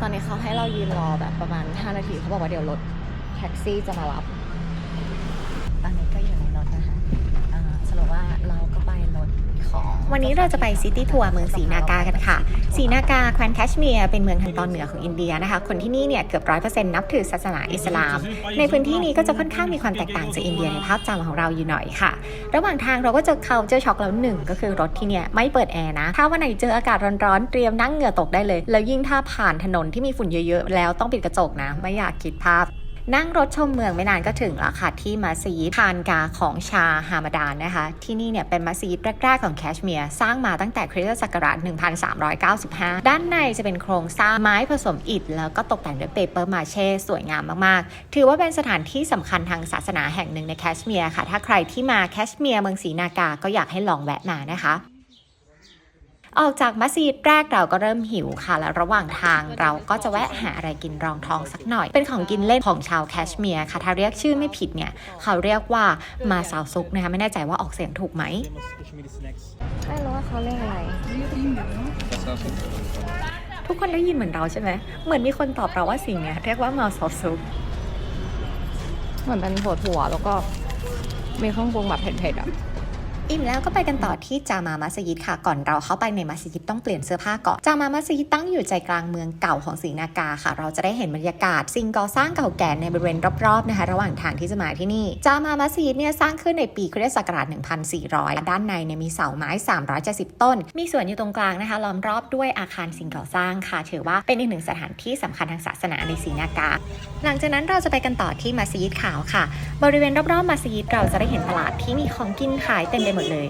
ตอนนี้เขาให้เรายืนรอแบบประมาณ 5 นาทีเขาบอกว่าเดี๋ยวรถแท็กซี่จะมารับ ตอนนี้ก็อยู่ในรถนะคะอ่าสรุปว่าเราก็ไปรถของ วันนี้เราจะไปซิตี้ทัวร์เมืองศรีนากากันค่ะศรีนากาแคว้นแคชเมียร์เป็นเมืองทางตอนเหนือของอินเดียนะคะ คนที่นี่เนี่ยเกือบร้อยเปอร์เซ็นต์นับถือศาสนาอิสลาม ในพื้นที่นี้ก็จะค่อนข้างมีความแตกต่างจากอินเดียในภาพจำของเราอยู่หน่อยค่ะ ระหว่างทางเราก็จอเขาเจอช็อกแล้วหนึ่งก็คือรถที่เนี่ยไม่เปิดแอร์นะ ถ้าวันไหนเจออากาศร้อนๆเตรียมนั่งเหงื่อตกได้เลย แล้วยิ่งถ้าผ่านถนนที่มีฝุ่นเยอะๆแล้วต้องปิดกระจกนะ ไม่อยากคิดภาพ นั่งรถชมเมืองไม่นานก็ถึงแล้วค่ะที่มัสยิดทานกาของชาฮามาดานนะคะ ที่นี่เนี่ยเป็นมัสยิดแรกๆของแคชเมียร์สร้างมาตั้งแต่คริสตศักราช 1395 ด้านในจะเป็นโครงสร้างไม้ผสมอิฐ แล้วก็ตกแต่งด้วยเปเปอร์มาเช่สวยงามมากๆ ถือว่าเป็นสถานที่สำคัญทางศาสนาแห่งหนึ่งในแคชเมียร์ค่ะ ถ้าใครที่มาแคชเมียร์เมืองศรีนากาก็อยากให้ลองแวะมานะคะ ออกจากมัสยิดแรกเราก็เริ่มหิวค่ะ แล้วระหว่างทางเราก็จะแวะหาอะไรกินรองท้องสักหน่อย เป็นของกินเล่นของชาวแคชเมียร์ค่ะ ถ้าเรียกชื่อไม่ผิดเนี่ย เขาเรียกว่ามาซาวซุกนะคะ ไม่แน่ใจว่าออกเสียงถูกไหม ไม่รู้ว่าเขาเรียกอะไร ทุกคนได้ยินเหมือนเราใช่ไหม เหมือนมีคนตอบเราว่าสิ่งเนี้ยเรียกว่ามาซาวซุก เหมือนเป็นถั่วถั่วๆแล้วก็มีเครื่องปรุงแบบเผ็ดๆอะ อิ่มแล้วก็ไปกันต่อที่จามามัสยิดค่ะ ก่อนเราเข้าไปในมัสยิดต้องเปลี่ยนเสื้อผ้าก่อน จามามัสยิดตั้งอยู่ใจกลางเมืองเก่าของศรีนากาค่ะ เราจะได้เห็นบรรยากาศ สิ่งก่อสร้างเก่าแก่ในบริเวณรอบๆนะคะ ระหว่างทางที่จะมาที่นี่ จามามัสยิดเนี่ยสร้างขึ้นในปีคริสตศักราช 1400 ด้านในเนี่ยมีเสาไม้ 370 ต้น มีสวนอยู่ตรงกลางนะคะ ล้อมรอบด้วยอาคารสิ่งก่อสร้างค่ะ ถือว่าเป็นอีกหนึ่งสถานที่สำคัญทางศาสนาในศรีนากา หลังจากนั้นเราจะไปกันต่อที่มัสยิดขาวค่ะ บริเวณรอบๆมัสยิดเราจะได้เห็นตลาดที่มีของกินขายเต็มไปหมดเลย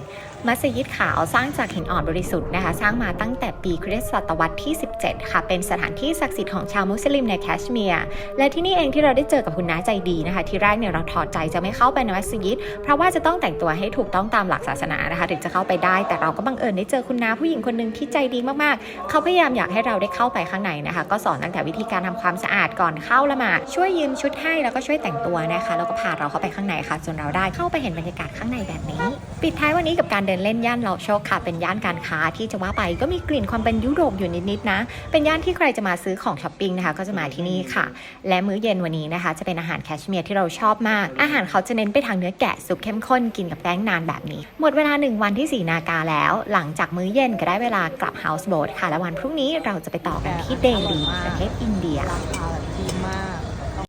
มัสยิดขาวสร้างจากหินอ่อนบริสุทธิ์นะคะ สร้างมาตั้งแต่ปีคริสตศตวรรษที่ 17 ค่ะ เป็นสถานที่ศักดิ์สิทธิ์ของชาวมุสลิมในแคชเมียร์และที่นี่เองที่เราได้เจอกับคุณน้าใจดีนะคะ ที่แรกเนี่ยเราถอดใจจะไม่เข้าไปในมัสยิด เพราะว่าจะต้องแต่งตัวให้ถูกต้องตามหลักศาสนานะคะถึงจะเข้าไปได้ แต่เราก็บังเอิญได้เจอคุณน้าผู้หญิงคนหนึ่งที่ใจดีมากๆ เขาพยายามอยากให้เราได้เข้าไปข้างในนะคะ ก็สอนตั้งแต่วิธีการทำความสะอาดก่อนเข้าละหมาดช่วยยืมชุดให้แล้วก็ช่วยแต่งตัวนะคะแล้วก็พาเราเข้าไปข้างในค่ะจนเราได้เข้าไปเห็นบรรยากาศข้างในแบบนี้ ปิดท้ายวันนี้กับการเดินเล่นย่านเลาโชคค่ะ เป็นย่านการค้าที่จะว่าไปก็มีกลิ่นความเป็นยุโรปอยู่นิดๆนะ เป็นย่านที่ใครจะมาซื้อของช้อปปิ้งนะคะ ก็จะมาที่นี่ค่ะ และมื้อเย็นวันนี้นะคะ จะเป็นอาหารแคชเมียร์ที่เราชอบมาก อาหารเขาจะเน้นไปทางเนื้อแกะซุปเข้มข้นกินกับแป้งนานแบบนี้ หมดเวลาหนึ่งวันที่สีนากาแล้ว หลังจากมื้อเย็นก็ได้เวลากลับเฮาส์โบ t ค่ะ และวันพรุ่งนี้เราจะไปต่อกันที่เดลีประเทศอินเดียราคาแบบ